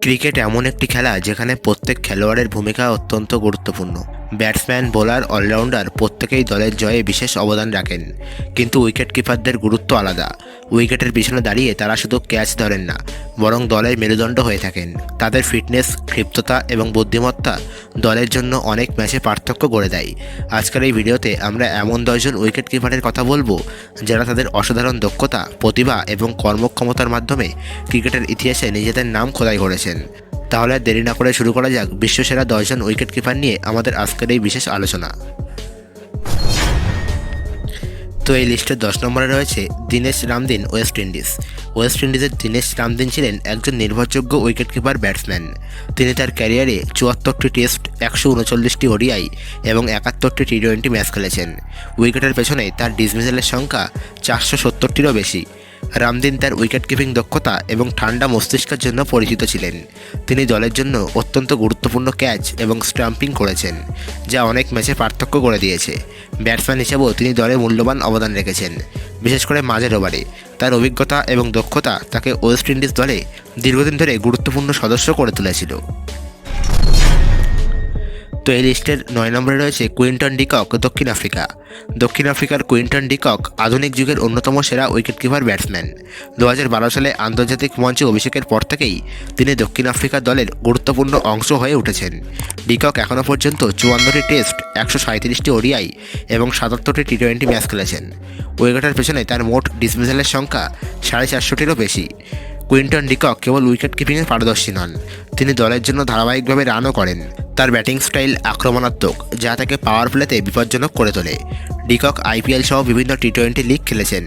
Cricket এমন একটি খেলা যেখানে প্রত্যেক খেলোয়াড়ের ভূমিকা অত্যন্ত গুরুত্বপূর্ণ। ব্যাটসম্যান, বোলার, অলরাউন্ডার প্রত্যেকেই দলের জয়ে বিশেষ অবদান রাখেন। কিন্তু উইকেট কিপারদের গুরুত্ব আলাদা। উইকেটের পিছনে দাঁড়িয়ে তারা শুধু ক্যাচ ধরেন না, বরং দলের মেরুদণ্ড হয়ে থাকেন। তাদের ফিটনেস, ক্ষিপ্ততা এবং বুদ্ধিমত্তা দলের জন্য অনেক ম্যাচে পার্থক্য গড়ে দেয়। আজকের এই ভিডিওতে আমরা এমন দশজন উইকেট কিপারের কথা বলব, যারা তাদের অসাধারণ দক্ষতা, প্রতিভা এবং কর্মক্ষমতার মাধ্যমে ক্রিকেটের ইতিহাসে নিজেদের নাম খোদাই করেছেন। তাহলে আর দেরি না করে শুরু করা যাক বিশ্বসেরা দশজন উইকেট কিপার নিয়ে আমাদের আজকের এই বিশেষ আলোচনা। তো এই লিস্টের দশ নম্বরে রয়েছে Dinesh Ramdin, West Indies. West ইন্ডিজের দীনেশ রামদিন ছিলেন একজন নির্ভরযোগ্য উইকেট কিপার ব্যাটসম্যান। তিনি তার ক্যারিয়ারে চুয়াত্তরটি টেস্ট, একশো উনচল্লিশটি ওডিআই এবং একাত্তরটি টি টোয়েন্টি ম্যাচ খেলেছেন। উইকেটের পেছনে তার ডিসমিসালের সংখ্যা চারশো সত্তরটিরও বেশি। রামদিন তার উইকেট কিপিং দক্ষতা এবং ঠান্ডা মস্তিষ্কের জন্য পরিচিত ছিলেন। তিনি দলের জন্য অত্যন্ত গুরুত্বপূর্ণ ক্যাচ এবং স্ট্যাম্পিং করেছেন, যা অনেক ম্যাচে পার্থক্য করে দিয়েছে। ব্যাটসম্যান হিসেবেও তিনি দলে মূল্যবান অবদান রেখেছেন, বিশেষ করে মাঝের ওভারে। তার অভিজ্ঞতা এবং দক্ষতা তাকে ওয়েস্ট ইন্ডিজ দলে দীর্ঘদিন ধরে গুরুত্বপূর্ণ সদস্য করে তুলেছিল। তো এই লিস্টের নয় নম্বরে রয়েছে কুইন্টন ডিকক, দক্ষিণ আফ্রিকা। দক্ষিণ আফ্রিকার কুইন্টন ডিকক আধুনিক যুগের অন্যতম সেরা উইকেট কিপার ব্যাটসম্যান। দু হাজার বারো সালে আন্তর্জাতিক মঞ্চে অভিষেকের পর থেকেই তিনি দক্ষিণ আফ্রিকা দলের গুরুত্বপূর্ণ অংশ হয়ে উঠেছেন। ডিকক এখনও পর্যন্ত চুয়ান্নটি টেস্ট, একশো সাঁত্রিশটি ওডিআই এবং সাতাত্তরটি টি টোয়েন্টি ম্যাচ খেলেছেন। উইকেটের পেছনে তার মোট ডিসমিসালের সংখ্যা সাড়ে চারশোটিরও বেশি। কুইন্টন ডিকক কেবল উইকেট কিপিংয়ে পারদর্শী নন, তিনি দলের জন্য ধারাবাহিকভাবে রানও করেন। তার ব্যাটিং স্টাইল আক্রমণাত্মক, যা তাকে পাওয়ার প্লেতে বিপজ্জনক করে তোলে। ডিকক আইপিএল সহ বিভিন্ন টি টোয়েন্টি লিগ খেলেছেন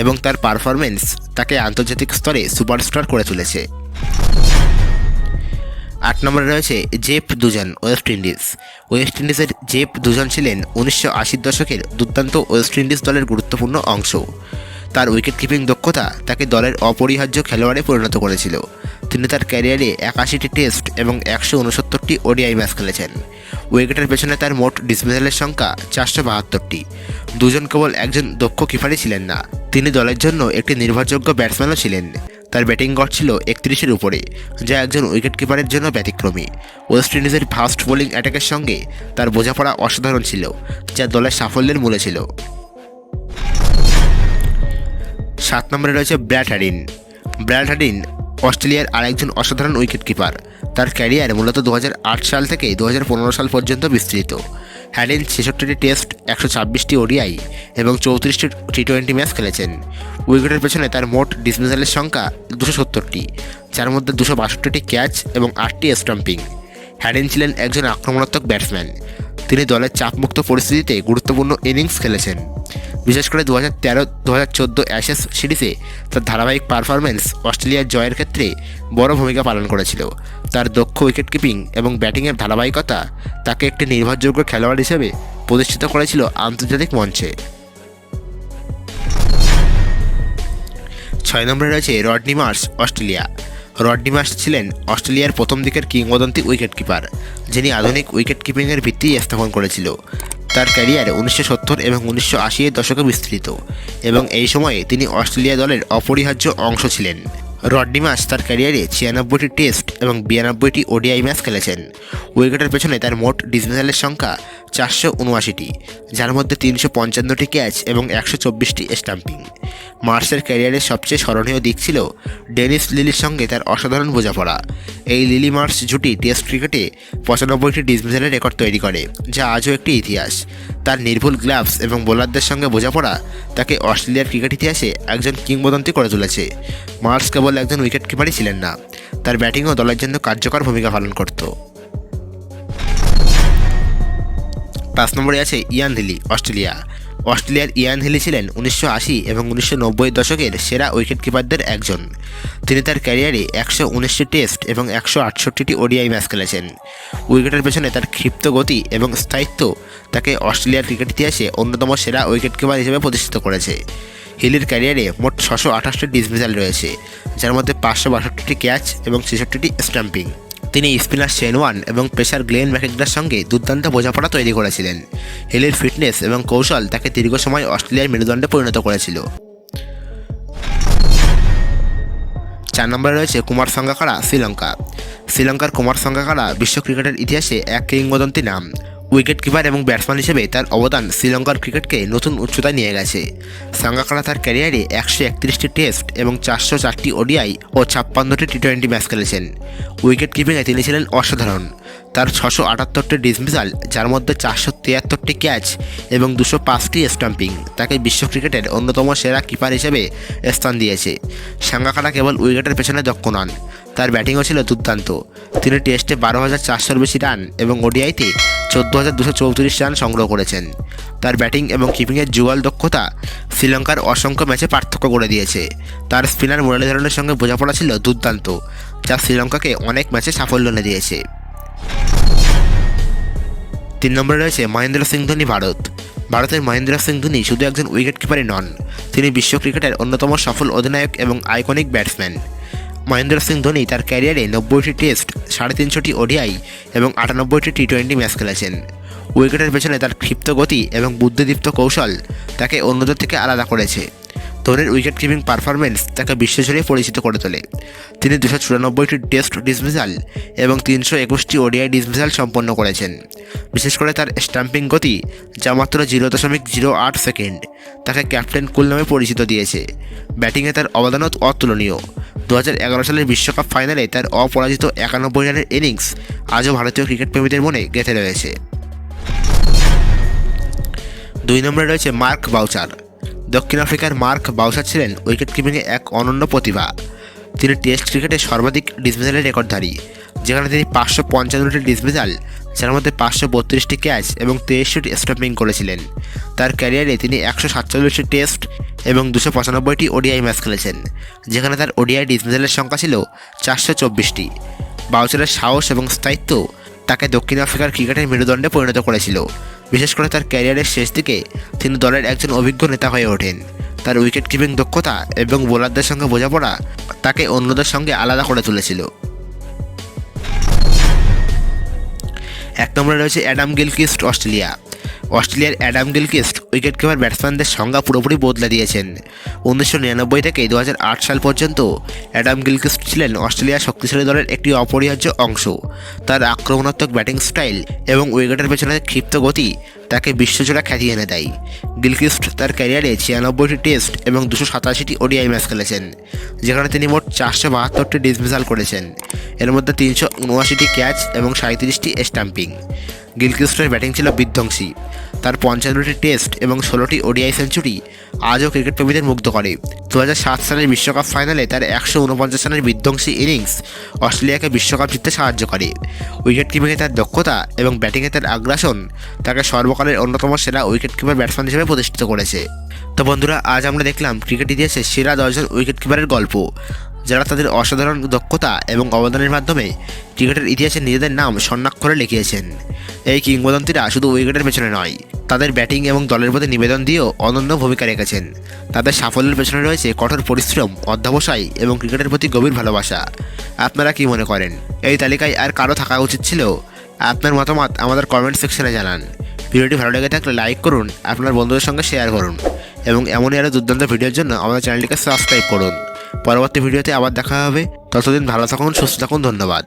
এবং তার পারফরমেন্স তাকে আন্তর্জাতিক স্তরে সুপারস্টার করে তুলেছে। আট নম্বরে রয়েছে জেপ দুজন, ওয়েস্ট ইন্ডিজ। ওয়েস্ট ইন্ডিজের জেপ দুজন ছিলেন উনিশশো আশির দশকের দুর্দান্ত ওয়েস্ট ইন্ডিজ দলের গুরুত্বপূর্ণ অংশ। তার উইকেট কিপিং দক্ষতা তাকে দলের অপরিহার্য খেলোয়াড়ে পরিণত করেছিল। তিনি তার ক্যারিয়ারে একাশিটি টেস্ট এবং একশো উনসত্তরটি ওডিআই ম্যাচ খেলেছেন। উইকেটের পেছনে তার মোট ডিসমিসালের সংখ্যা চারশো বাহাত্তরটি। দুজন কেবল একজন দক্ষ কিপারই ছিলেন না, তিনি দলের জন্য একটি নির্ভরযোগ্য ব্যাটসম্যানও ছিলেন। তার ব্যাটিং গড় ছিল একত্রিশের উপরে, যা একজন উইকেট কিপারের জন্য ব্যতিক্রমী। ওয়েস্ট ইন্ডিজের ফাস্ট বোলিং অ্যাটাকের সঙ্গে তার বোঝাপড়া অসাধারণ ছিল, যা দলের সাফল্যের মূলে ছিল। সাত নম্বরে রয়েছে ব্র্যাড হ্যাডিন ব্র্যাড হ্যাডিন অস্ট্রেলিয়ার আরেকজন অসাধারণ উইকেট কিপার। তার ক্যারিয়ার মূলত দু হাজার আট সাল থেকে দু হাজার পনেরো সাল পর্যন্ত বিস্তৃত। হ্যাডিন ছেষট্টিটি টেস্ট, একশো ছাব্বিশটি ওডিআই এবং চৌত্রিশটি টি টোয়েন্টি ম্যাচ খেলেছেন। উইকেটের পেছনে তার মোট ডিসমিসালের সংখ্যা দুশো সত্তরটি, যার মধ্যে দুশো বাষট্টিটি ক্যাচ এবং আটটি স্টাম্পিং। হ্যাডিন ছিলেন একজন আক্রমণাত্মক ব্যাটসম্যান। তিনি দলের চাপমুক্ত পরিস্থিতিতে গুরুত্বপূর্ণ ইনিংস খেলেছেন। বিশেষ করে দু হাজার তেরো দু হাজার চোদ্দ অ্যাশেস সিরিজে তার ধারাবাহিক পারফরমেন্স অস্ট্রেলিয়ার জয়ের ক্ষেত্রে বড় ভূমিকা পালন করেছিল। তার দক্ষ উইকেট কিপিং এবং ব্যাটিংয়ের ধারাবাহিকতা তাকে একটি নির্ভরযোগ্য খেলোয়াড় হিসেবে প্রতিষ্ঠিত করেছিল আন্তর্জাতিক মঞ্চে। ছয় নম্বরে রয়েছে Rodney Marsh Australia. Rodney Marsh ছিলেন অস্ট্রেলিয়ার প্রথম দিকের কিংবদন্তি উইকেট কিপার যিনি আধুনিক উইকেট কিপিংয়ের ভিত্তি স্থাপন করেছিল। তার ক্যারিয়ার উনিশশো সত্তর এবং উনিশশো আশির দশকে বিস্তৃত, এবং এই সময়ে তিনি অস্ট্রেলিয়া দলের অপরিহার্য অংশ ছিলেন। রডনি মাস তার ক্যারিয়ারে ছিয়ানব্বইটি টেস্ট এবং বিরানব্বইটি ওডিআই ম্যাচ খেলেছেন। উইকেটের পেছনে তার মোট ডিসমিসালের সংখ্যা চারশো উনআশিটি, যার মধ্যে তিনশো পঞ্চান্নটি ক্যাচ এবং একশো চব্বিশটি স্টাম্পিং। মার্সের ক্যারিয়ারের সবচেয়ে স্মরণীয় দিক ছিল ডেনিস লিলির সঙ্গে তার অসাধারণ বোঝাপড়া। এই লিলি মার্স জুটি টেস্ট ক্রিকেটে পঁচানব্বইটি ডিসমিসালের রেকর্ড তৈরি করে, যা আজও একটি ইতিহাস। তার নির্ভুল গ্লাভস এবং বোলারদের সঙ্গে বোঝাপড়া তাকে অস্ট্রেলিয়ার ক্রিকেট ইতিহাসে একজন কিংবদন্তি করে তুলেছে। মার্স কেবল একজন উইকেট কিপারই ছিলেন না, তার ব্যাটিংও দলের জন্য কার্যকর ভূমিকা পালন করত। পাঁচ নম্বরে আছে ইয়ান হিলি, অস্ট্রেলিয়া। অস্ট্রেলিয়ার ইয়ান হিলি ছিলেন উনিশশো আশি এবং উনিশশো নব্বই দশকের সেরা উইকেট কিপারদের একজন। তিনি তার ক্যারিয়ারে একশো উনিশটি টেস্ট এবং একশো আটষট্টিটি ওডিআই ম্যাচ খেলেছেন। উইকেটের পেছনে তার ক্ষিপ্ত গতি এবং স্থায়িত্ব তাকে অস্ট্রেলিয়ার ক্রিকেট ইতিহাসে অন্যতম সেরা উইকেট কিপার হিসেবে প্রতিষ্ঠিত করেছে। হিলির ক্যারিয়ারে মোট ছশো আঠাশটি ডিসমিসাল রয়েছে, যার মধ্যে পাঁচশো বাষট্টিটি ক্যাচ এবং ছেষট্টিটি স্টাম্পিং তিনি স্পিনার শেন ওয়ান এবং পেশার গ্লেন ম্যাকেকডার সঙ্গে দুর্দান্ত বোঝাপড়া তৈরি করেছিলেন। হেলের ফিটনেস এবং কৌশল তাকে দীর্ঘ সময় অস্ট্রেলিয়ার মেরুদণ্ডে পরিণত করেছিল। চার নম্বরে রয়েছে কুমার সাঙ্গাকারা, শ্রীলঙ্কা। শ্রীলঙ্কার কুমার সাঙ্গাকারা বিশ্ব ক্রিকেটের ইতিহাসে এক কিংবদন্তি নাম। উইকেট কিপার এবং ব্যাটসম্যান হিসেবে তার অবদান শ্রীলঙ্কার ক্রিকেটকে নতুন উচ্চতায় নিয়ে গেছে। সাঙ্গাকারা তার ক্যারিয়ারে একশো একত্রিশটি টেস্ট এবং চারশো চারটি ওডিআই ও ছাপ্পান্নটি টি টোয়েন্টি ম্যাচ খেলেছেন। উইকেট কিপিংয়ে তিনি ছিলেন অসাধারণ। তার ছশো আটাত্তরটি ডিসমিসাল যার মধ্যে চারশো তিয়াত্তরটি ক্যাচ এবং দুশো পাঁচটি স্টাম্পিং, তাকে বিশ্ব ক্রিকেটের অন্যতম সেরা কিপার হিসেবে স্থান দিয়েছে। সাঙ্গাকারা কেবল উইকেটের পেছনে দক্ষ নন তার ব্যাটিংও ছিল দুর্দান্ত। তিনি টেস্টে বারো হাজার চারশোর বেশি রান এবং ওডিআইতে চোদ্দ হাজার দুশো চৌত্রিশ রান সংগ্রহ করেছেন। তার ব্যাটিং এবং কিপিংয়ের জুয়াল দক্ষতা শ্রীলঙ্কার অসংখ্য ম্যাচে পার্থক্য করে দিয়েছে। তার স্পিনার মুরলীধরনের সঙ্গে বোঝাপড়া ছিল দুর্দান্ত, যা শ্রীলঙ্কাকে অনেক ম্যাচে সাফল্য এনে দিয়েছে। তিন নম্বরে রয়েছে মহেন্দ্র সিং ধোনি ভারত। ভারতের মহেন্দ্র সিং ধোনি শুধু একজন উইকেট কিপারই নন, তিনি বিশ্ব ক্রিকেটের অন্যতম সফল অধিনায়ক এবং আইকনিক ব্যাটসম্যান। মহেন্দ্র সিং ধোনি তার ক্যারিয়ারে নব্বইটি টেস্ট, সাড়ে তিনশোটি ওডিআই এবং আটানব্বইটি টি টোয়েন্টি ম্যাচ খেলেছেন। উইকেটের পেছনে তার ক্ষিপ্ত গতি এবং বুদ্ধিদীপ্ত কৌশল তাকে অন্যদের থেকে আলাদা করেছে। ধোনির উইকেট কিপিং পারফরমেন্স তাকে বিশ্বজুড়ে পরিচিত করে তোলে। তিনি দুশো চুরানব্বইটি টেস্ট ডিসমিসাল এবং তিনশো একুশটি ওডিআই ডিসমিসাল সম্পন্ন করেছেন। বিশেষ করে তার স্টাম্পিং গতি, যা মাত্র জিরো দশমিক জিরো আট সেকেন্ড, তাকে ক্যাপ্টেন কুল নামে পরিচিত দিয়েছে। ব্যাটিংয়ে তার অবদানত অতুলনীয়। দু এগারো সালের বিশ্বকাপ ফাইনালে তার অপরাজিত একানব্বই রানের ইনিংস আজও ভারতীয় ক্রিকেট প্রেমীদের মনে গেঁথে রয়েছে। দুই নম্বরে রয়েছে মার্ক বাউচার। দক্ষিণ আফ্রিকার মার্ক বাউচার ছিলেন উইকেট কিপিংয়ে এক অনন্য প্রতিভা। তিনি টেস্ট ক্রিকেটে সর্বাধিক ডিসমিসালের রেকর্ডধারী, যেখানে তিনি পাঁচশো পঞ্চান্নটি ডিসমিসাল, যার মধ্যে পাঁচশো বত্রিশটি ক্যাচ এবং তেইশটি স্টাম্পিং করেছিলেন। তার ক্যারিয়ারে তিনি একশো সাতচল্লিশটি টেস্ট এবং দুশো পঁচানব্বইটি ওডিআই ম্যাচ খেলেছেন, যেখানে তার ওডিআই ডিসমিসালের সংখ্যা ছিল চারশো চব্বিশটি। বাউচারের সাহস এবং স্থায়িত্ব তাকে দক্ষিণ আফ্রিকার ক্রিকেটের মেরুদণ্ডে পরিণত করেছিল। বিশেষ করে তার ক্যারিয়ারের শেষ দিকে তিনি দলের একজন অভিজ্ঞ নেতা হয়ে ওঠেন। তার উইকেট কিপিং দক্ষতা এবং বোলারদের সঙ্গে বোঝাপড়া তাকে অন্যদের সঙ্গে আলাদা করে তুলেছিল। এক নম্বরে রয়েছে অ্যাডাম গিলকিস্ট অস্ট্রেলিয়া। অস্ট্রেলিয়ার অ্যাডাম গিলকিস্ট উইকেট কিপার ব্যাটসম্যানদের সংজ্ঞা পুরোপুরি বদলে দিয়েছেন। উনিশশো নিরানব্বই থেকে দু হাজার আট সাল পর্যন্ত অ্যাডাম গিলকিস্ট ছিলেন অস্ট্রেলিয়া শক্তিশালী দলের একটি অপরিহার্য অংশ। তার আক্রমণাত্মক ব্যাটিং স্টাইল এবং উইকেটের পেছনে ক্ষিপ্ত গতি তাকে বিশ্বজোড়া খ্যাতি এনে দেয়। গিলকিস্ট তার ক্যারিয়ারে ছিয়ানব্বইটি টেস্ট এবং দুশো সাতাশিটি ওডিআই ম্যাচ খেলেছেন, যেখানে তিনি মোট চারশো বাহাত্তরটি ডিসমিসাল করেছেন। এর মধ্যে তিনশো উনআশিটি ক্যাচ এবং সাঁত্রিশটি স্টাম্পিং। গিলকিস্টের ব্যাটিং ছিল বিধ্বংসী। তার পঞ্চান্নটি টেস্ট এবং ষোলোটি ওডিআই সেঞ্চুরি আজও ক্রিকেট প্রেমীদের মুগ্ধ করে। দু সালের বিশ্বকাপ ফাইনালে তার একশো উনপঞ্চাশ রানের বিধ্বংসী ইনিংস অস্ট্রেলিয়াকে বিশ্বকাপ জিততে সাহায্য করে। উইকেট কিপিংয়ে তার দক্ষতা এবং ব্যাটিংয়ে তার আগ্রাসন তাকে সর্বকালের অন্যতম সেরা উইকেট কিপার ব্যাটসম্যান হিসেবে প্রতিষ্ঠিত করেছে। তো বন্ধুরা, আজ আমরা দেখলাম ক্রিকেট ইতিহাসে সেরা দশজন উইকেট কিপারের গল্প। যারা তাদের অসাধারণ দক্ষতা এবং অবদানের মাধ্যমে ক্রিকেটের ইতিহাসে নিজেদের নাম স্বর্ণাক্ষরে লিখিয়েছেন। এই কিংবদন্তিরা শুধু উইকেটের পেছনে নয়, তাদের ব্যাটিং এবং দলের প্রতি নিবেদন দিয়েও অনন্য ভূমিকা রেখেছেন। তাদের সাফল্যের পেছনে রয়েছে কঠোর পরিশ্রম, অধ্যাবসায় এবং ক্রিকেটের প্রতি গভীর ভালোবাসা। আপনারা কি মনে করেন? এই তালিকায় আর কারও থাকা উচিত ছিল? আপনার মতামত আমাদের কমেন্ট সেকশনে জানান। ভিডিওটি ভালো লেগে থাকলে লাইক করুন, আপনার বন্ধুদের সঙ্গে শেয়ার করুন। এবং এমনই আরও দুর্দান্ত ভিডিওর জন্য আমাদের চ্যানেলটিকে সাবস্ক্রাইব করুন। পরবর্তী ভিডিওতে আবার দেখা হবে। ততদিন ভালো থাকুন সুস্থ থাকুন ধন্যবাদ।